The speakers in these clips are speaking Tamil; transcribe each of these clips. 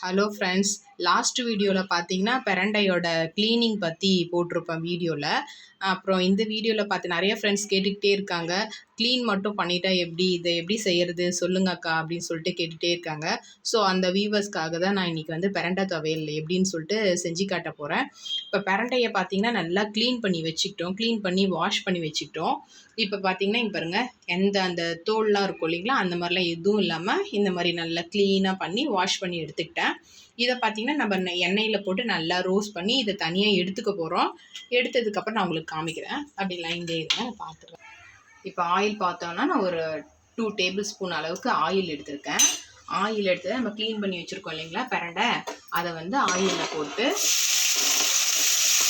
ஹலோ ஃப்ரெண்ட்ஸ் லாஸ்ட் வீடியோவில் பார்த்தீங்கன்னா பெரண்டையோட க்ளீனிங் பற்றி போட்டிருப்பேன் வீடியோவில் அப்புறம் இந்த வீடியோவில் பார்த்து நிறைய ஃப்ரெண்ட்ஸ் கேட்டுக்கிட்டே இருக்காங்க. க்ளீன் மட்டும் பண்ணிட்டா எப்படி இதை எப்படி செய்கிறது சொல்லுங்க அக்கா அப்படின்னு சொல்லிட்டு கேட்டுகிட்டே இருக்காங்க. ஸோ அந்த வீவர்ஸ்க்காக தான் நான் இன்றைக்கி வந்து பெரண்டை துவையல் எப்படின்னு சொல்லிட்டு செஞ்சு காட்ட போகிறேன் இப்போ பெரண்டையை பார்த்தீங்கன்னா நல்லா க்ளீன் பண்ணி வச்சுக்கிட்டோம். க்ளீன் பண்ணி வாஷ் பண்ணி வச்சுக்கிட்டோம். இப்போ பார்த்தீங்கன்னா இங்கே பாருங்கள் எந்த அந்த தோல்லாம் இருக்கும் இல்லைங்களா அந்த மாதிரிலாம் எதுவும் இல்லாமல் இந்த மாதிரி நல்லா க்ளீனாக பண்ணி வாஷ் பண்ணி எடுத்துக்கிட்டேன். இதை பார்த்தீங்கன்னா நம்ம எண்ணெயில் போட்டு நல்லா ரோஸ்ட் பண்ணி இதை தனியாக எடுத்துக்க போகிறோம் எடுத்ததுக்கப்புறம் நான் உங்களுக்கு காமிக்கிறேன். அப்படி லைன்லேயே இருங்க பார்த்துருவேன் இப்போ ஆயில் பார்த்தோன்னா நான் ஒரு டூ டேபிள் ஸ்பூன் அளவுக்கு ஆயில் எடுத்திருக்கேன். ஆயில் எடுத்து நம்ம க்ளீன் பண்ணி வச்சுருக்கோம் இல்லைங்களா பரண்டை? அதை வந்து ஆயிலில் போட்டு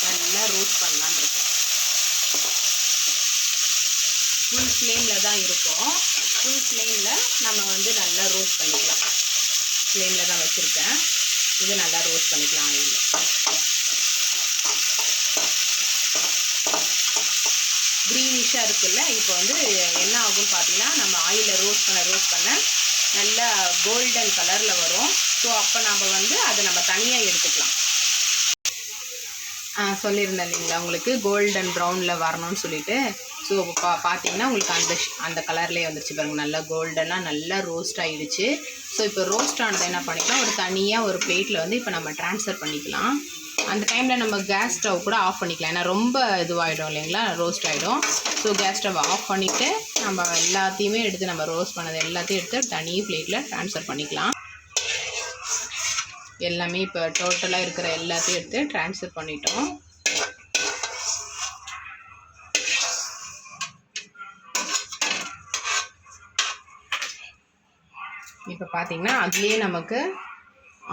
நல்லா ரோஸ்ட் பண்ணலான்னு இருக்கேன். ஃபுல் ஃப்ளேமில் தான் இருக்கும். ஃபுல் ஃப்ளேமில் நம்ம வந்து நல்லா ரோஸ்ட் பண்ணிக்கலாம். ஃப்ளேமில் தான் வச்சுருக்கேன். இது நல்லா ரோஸ்ட் பண்ணிக்கலாம் ஆயிலில். க்ரீனிஷாக இருக்குல்ல இப்போ வந்து என்ன ஆகும்னு பார்த்தீங்கன்னா நம்ம ஆயிலில் ரோஸ்ட் பண்ண ரோஸ்ட் பண்ண நல்லா கோல்டன் கலரில் வரும். ஸோ அப்போ நம்ம வந்து அதை நம்ம தனியாக எடுத்துக்கலாம். ஆ சொல்லியிருந்தேன் இல்லைங்களா உங்களுக்கு கோல்டன் ப்ரௌனில் வரணும்னு சொல்லிட்டு. ஸோ பா பார்த்தீங்கன்னா உங்களுக்கு அந்த அந்த கலர்லேயே வந்துருச்சு பாருங்க. நல்லா கோல்டனாக நல்லா ரோஸ்ட் ஆகிடுச்சு ஸோ இப்போ ரோஸ்ட் ஆனதை என்ன பண்ணிக்கலாம்? ஒரு தனியாக ஒரு பிளேட்டில் வந்து இப்போ நம்ம ட்ரான்ஸ்ஃபர் பண்ணிக்கலாம். அந்த டைமில் நம்ம கேஸ் ஸ்டவ் கூட ஆஃப் பண்ணிக்கலாம். ஏன்னா ரொம்ப இதுவாகிடும் இல்லைங்களா? ரோஸ்ட் ஆகிடும் ஸோ கேஸ் ஸ்டவ் ஆஃப் பண்ணிவிட்டு நம்ம எல்லாத்தையுமே எடுத்து நம்ம ரோஸ்ட் பண்ணது எல்லாத்தையும் எடுத்து தனி பிளேட்டில் ட்ரான்ஸ்ஃபர் பண்ணிக்கலாம். எல்லாமே இப்போ டோட்டலாக இருக்கிற எல்லாத்தையும் எடுத்து ட்ரான்ஸ்ஃபர் பண்ணிட்டோம். இப்போ பார்த்தீங்கன்னா அதுலேயே நமக்கு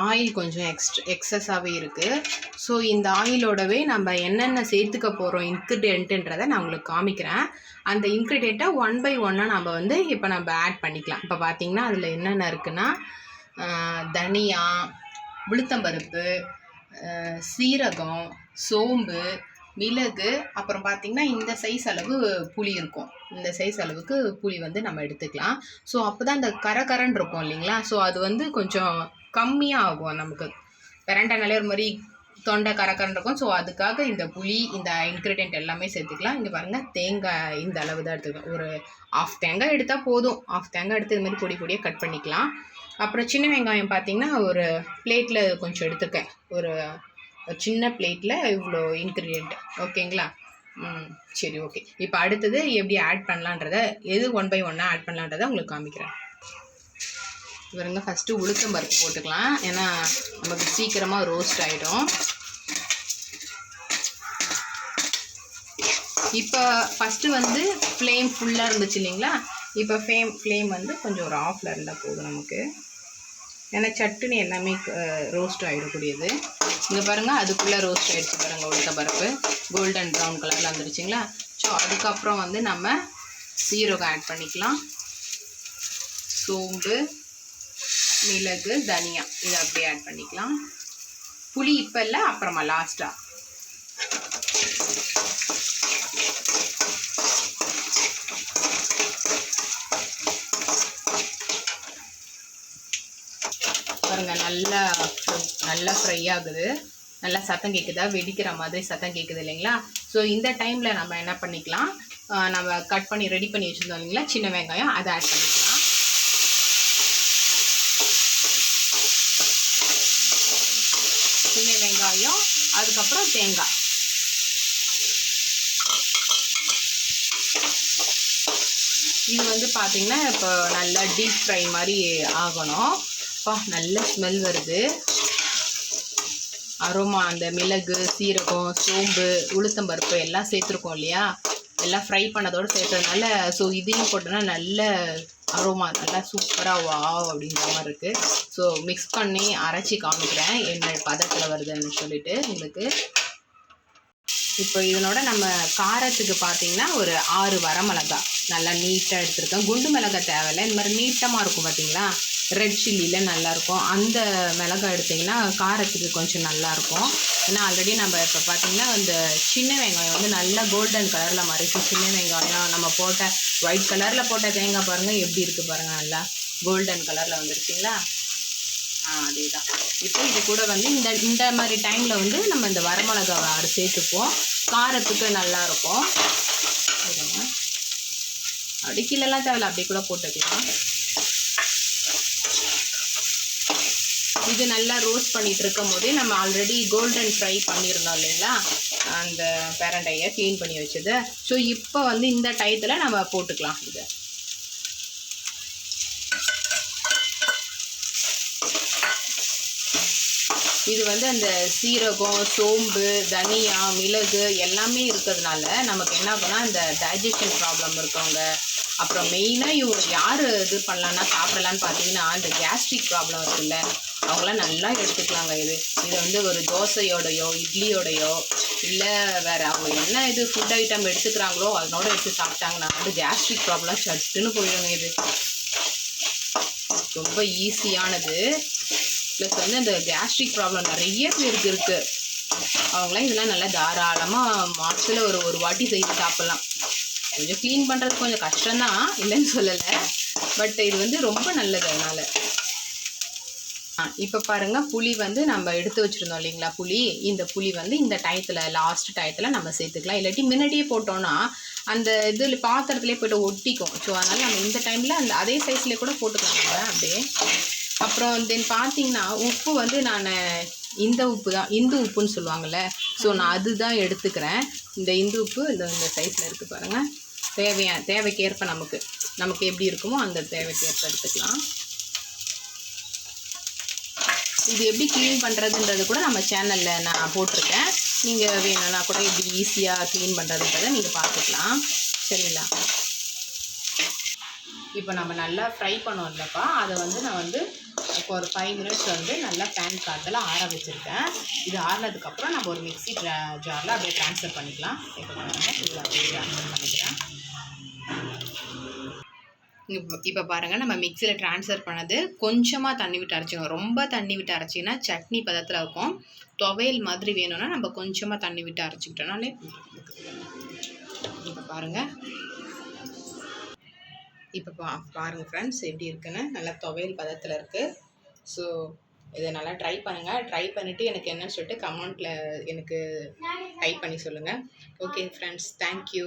ஆயில் கொஞ்சம் எக்ஸ்ட்ரா எக்ஸஸாகவே இருக்குது ஸோ இந்த ஆயிலோடவே நம்ம என்னென்ன சேர்த்துக்க போகிறோம் இன்க்ரிடியன்ட்டுன்றதை நான் உங்களுக்கு காமிக்கிறேன். அந்த இன்க்ரிடியண்ட்டை ஒன் பை ஒன்னாக நம்ம வந்து இப்போ நம்ம ஆட் பண்ணிக்கலாம். இப்போ பார்த்திங்கன்னா அதில் என்னென்ன இருக்குன்னா தனியா உளுத்தம்பருப்பு சீரகம் சோம்பு மிளகு அப்புறம் பார்த்திங்கன்னா இந்த சைஸ் அளவு புளி இருக்கும். இந்த சைஸ் அளவுக்கு புளி வந்து நம்ம எடுத்துக்கலாம். ஸோ அப்போ தான் இந்த கரகரன் இருக்கும் இல்லைங்களா? ஸோ அது வந்து கொஞ்சம் கம்மியாக ஆகும் நமக்கு. பிரண்டனாலே ஒரு மாதிரி தொண்டை கரக்கரன் இருக்கும். ஸோ அதுக்காக இந்த புளி இந்த இன்க்ரீடியன்ட் எல்லாமே சேர்த்துக்கலாம். இங்கே பாருங்கள் தேங்காய் இந்த அளவு தான் எடுத்துக்கலாம். ஒரு ஆஃப் தேங்காய் எடுத்தால் போதும். ஆஃப் தேங்காய் எடுத்து இது மாதிரி பொடி பொடியாக கட் பண்ணிக்கலாம். அப்புறம் சின்ன வெங்காயம் பார்த்திங்கன்னா ஒரு பிளேட்டில் கொஞ்சம் எடுத்துக்கேன் ஒரு சின்ன பிளேட்டில் இவ்வளோ இன்க்ரீடியண்ட் ஓகேங்களா ம் சரி ஓகே இப்போ அடுத்தது எப்படி ஆட் பண்ணலான்றத எது ஒன் பை ஒன்னாக ஆட் பண்ணலான்றதை உங்களுக்கு காமிக்கிறேன். இவருங்க ஃபஸ்ட்டு உளுத்தம் பருப்பு போட்டுக்கலாம். ஏன்னா நமக்கு சீக்கிரமாக ரோஸ்ட் ஆகிடும் இப்போ ஃபஸ்ட்டு வந்து ஃப்ளேம் ஃபுல்லாக இருந்துச்சு இல்லைங்களா? இப்போ ஃப்ளேம் ஃப்ளேம் வந்து கொஞ்சம் ஒரு ஆஃபில் இருந்தால் போதும் நமக்கு. ஏன்னா சட்டுன்னு எல்லாமே ரோஸ்ட் ஆகிடக்கூடியது இங்கே பாருங்கள் அதுக்குள்ளே ரோஸ்ட் ஆகிடுச்சு பாருங்கள் உளுத்த பருப்பு. கோல்டன் ப்ரௌன் கலரில் வந்துருச்சுங்களா? ஸோ அதுக்கப்புறம் வந்து நம்ம சீரகம் ஆட் பண்ணிக்கலாம். சோம்பு மிளகு தனியா. இதை அப்படியே ஆட் பண்ணிக்கலாம். புளி இப்போ இல்லை அப்புறமா லாஸ்ட்டாக பாருங்க நல்லா நல்லா ஃப்ரை ஆகுது. நல்லா சத்தம் கேட்குதா வெடிக்கிற மாதிரி சத்தம் கேட்குது இல்லைங்களா? ஸோ இந்த டைமில் நம்ம என்ன பண்ணிக்கலாம்? நம்ம கட் பண்ணி ரெடி பண்ணி வச்சுருந்தோம் இல்லைங்களா? சின்ன வெங்காயம் அதை ஆட் பண்ணிக்கலாம். சின்ன வெங்காயம் அதுக்கப்புறம் தேங்காய். இது வந்து பார்த்தீங்கன்னா இப்போ நல்லா டீப் ஃப்ரை மாதிரி ஆகணும். அப்பா நல்ல ஸ்மெல் வருது. அரோமா அந்த மிளகு சீரகம் சோம்பு உளுத்தம்பருப்பு எல்லாம் சேர்த்துருக்கோம் இல்லையா? எல்லாம் ஃப்ரை பண்ணதோடு சேர்த்ததுனால ஸோ இதையும் போட்டோன்னா நல்ல அரோமா நல்லா சூப்பராக வா அப்படின்ற மாதிரி இருக்குது ஸோ மிக்ஸ் பண்ணி அரைச்சி காமிக்கிறேன். என்ன பதத்தில் வருதுன்னு சொல்லிட்டு உங்களுக்கு. இப்போ இதனோட நம்ம காரத்துக்கு பார்த்தீங்கன்னா ஒரு ஆறு வரமிளகா நல்லா நீட்டாக எடுத்துருக்கேன். குண்டு மிளகாய் தேவையில்லை. இந்த மாதிரி நீட்டமாக இருக்கும் பார்த்தீங்களா? ரெட் சில்லியில் நல்லாயிருக்கும் அந்த மிளகாய் எடுத்திங்கன்னா காரத்துக்கு கொஞ்சம் நல்லாயிருக்கும் ஏன்னா ஆல்ரெடி நம்ம இப்போ பார்த்தீங்கன்னா இந்த சின்ன வெங்காயம் வந்து நல்லா கோல்டன் கலரில் மறைச்சி சின்ன வெங்காயம் நம்ம போட்ட ஒயிட் கலரில் போட்ட தேங்காய் பாருங்கள் எப்படி இருக்குது பாருங்கள் நல்லா கோல்டன் கலரில் வந்துருச்சுங்களா? ஆ அதே தான் இப்போ இது கூட வந்து இந்த இந்த மாதிரி டைமில் வந்து நம்ம இந்த வரமிளகாவை அரை சேர்த்துப்போம். காரத்துக்கு நல்லாயிருக்கும் இருக்கும் இருங்க. அப்படி கீழெல்லாம் தேவையில்ல அப்படியே கூட போட்டுக்கலாம். இது நல்லா ரோஸ்ட் பண்ணிகிட்டு இருக்கும் போதே நம்ம ஆல்ரெடி கோல்டன் ஃப்ரை பண்ணியிருந்தோம் இல்லைங்களா? அந்த பேரண்டையை க்ளீன் பண்ணி வச்சது. ஸோ இப்போ வந்து இந்த டயத்தில் நம்ம போட்டுக்கலாம் இதை. இது வந்து அந்த சீரகம் சோம்பு தனியா மிளகு எல்லாமே இருக்கிறதுனால நமக்கு என்ன பண்ணால் இந்த டைஜஷன் ப்ராப்ளம் இருக்கவங்க அப்புறம் மெயினாக இவங்க யார் இது பண்ணலான்னா சாப்பிடலான்னு பார்த்தீங்கன்னா இந்த கேஸ்ட்ரிக் ப்ராப்ளம் இருக்குல்ல அவங்களாம் நல்லா எடுத்துக்கலாங்க இது. இது வந்து ஒரு தோசையோடையோ இட்லியோடையோ இல்லை வேறு அவங்க என்ன இது ஃபுட் ஐட்டம் எடுத்துக்கிறாங்களோ அதனோட எடுத்து சாப்பிட்டாங்கன்னா வந்து கேஸ்ட்ரிக் ப்ராப்ளம் சட்டுன்னு போயிடுங்க இது. ரொம்ப ஈஸியானது ப்ளஸ் வந்து இந்த கேஸ்ட்ரிக் ப்ராப்ளம் நிறைய பேருக்கு இருக்குது அவங்களாம் இதெல்லாம் நல்லா தாராளமாக மாதத்தில் ஒரு ஒரு வாட்டி செய்து சாப்பிட்லாம். கொஞ்சம் க்ளீன் பண்ணுறது கொஞ்சம் கஷ்டம்தான் இல்லைன்னு சொல்லலை. பட் இது வந்து ரொம்ப நல்லது அதனால். இப்போ பாருங்கள் புளி வந்து நம்ம எடுத்து வச்சுருந்தோம் இல்லைங்களா புளி? இந்த புளி வந்து இந்த டயத்தில் லாஸ்ட் டயத்தில் நம்ம சேர்த்துக்கலாம். இல்லாட்டி முன்னாடியே போட்டோன்னா அந்த இதில் பாத்திரத்துலேயே போய்ட்டு ஒட்டிக்கும். ஸோ அதனால் நம்ம இந்த டைமில் அந்த அதே சைஸ்லேயே கூட போட்டுக்கலாம் அப்படியே. அப்புறம் தென் பார்த்தீங்கன்னா உப்பு வந்து நான் இந்த உப்பு தான் இந்து உப்புன்னு சொல்லுவாங்கள்ல ஸோ நான் அதுதான் எடுத்துக்கிறேன். இந்த இந்து உப்பு இந்த இந்த சைஸில் இருக்குது பாருங்கள் தேவையா தேவைக்கேற்ப நமக்கு நமக்கு எப்படி இருக்குமோ அந்த தேவைக்கேற்ப எடுத்துக்கலாம். இது எப்படி க்ளீன் பண்ணுறதுன்றது கூட நம்ம சேனலில் நான் போட்டிருக்கேன். நீங்கள் வேணும்னா கூட எப்படி ஈஸியாக க்ளீன் பண்ணுறதுன்றதை நீங்கள் பார்த்துக்கலாம். சரிங்களா? இப்போ நம்ம நல்லா ஃப்ரை பண்ணோம் இல்லைப்பா. அதை வந்து நான் வந்து இப்போ ஒரு ஃபைவ் மினிட்ஸ் வந்து நல்லா பேன் காத்தில் ஆற வச்சுருக்கேன். இது ஆறினதுக்கப்புறம் நம்ம ஒரு மிக்சி ஜாரில் அப்படியே ட்ரான்ஸ்ஃபர் பண்ணிக்கலாம். இப்போ நான் இதில் அப்படியே ட்ரான்ஸ்ஃபர் பண்ணிக்கிறேன். இப்போ பாருங்கள் நம்ம மிக்சியில் ட்ரான்ஸ்ஃபர் பண்ணது கொஞ்சமாக தண்ணி விட்டு அரைச்சிக்கணும் ரொம்ப தண்ணி விட்டு அரைச்சிங்கன்னா சட்னி பதத்தில் இருக்கும். துவையல் மாதிரி வேணும்னா நம்ம கொஞ்சமாக தண்ணி விட்டு அரைச்சிக்கிட்டோம்னாலே இப்போ பாருங்கள் இப்போ பா பாருங்கள் ஃப்ரெண்ட்ஸ் எப்படி இருக்குன்னு. நல்லா துவையல் பதத்தில் இருக்குது ஸோ இதை நல்லா ட்ரை பண்ணுங்கள் ட்ரை பண்ணிவிட்டு எனக்கு என்னன்னு சொல்லிட்டு கமெண்ட்டில் எனக்கு டைப் பண்ணி சொல்லுங்கள் ஓகே ஃப்ரெண்ட்ஸ் தேங்க்யூ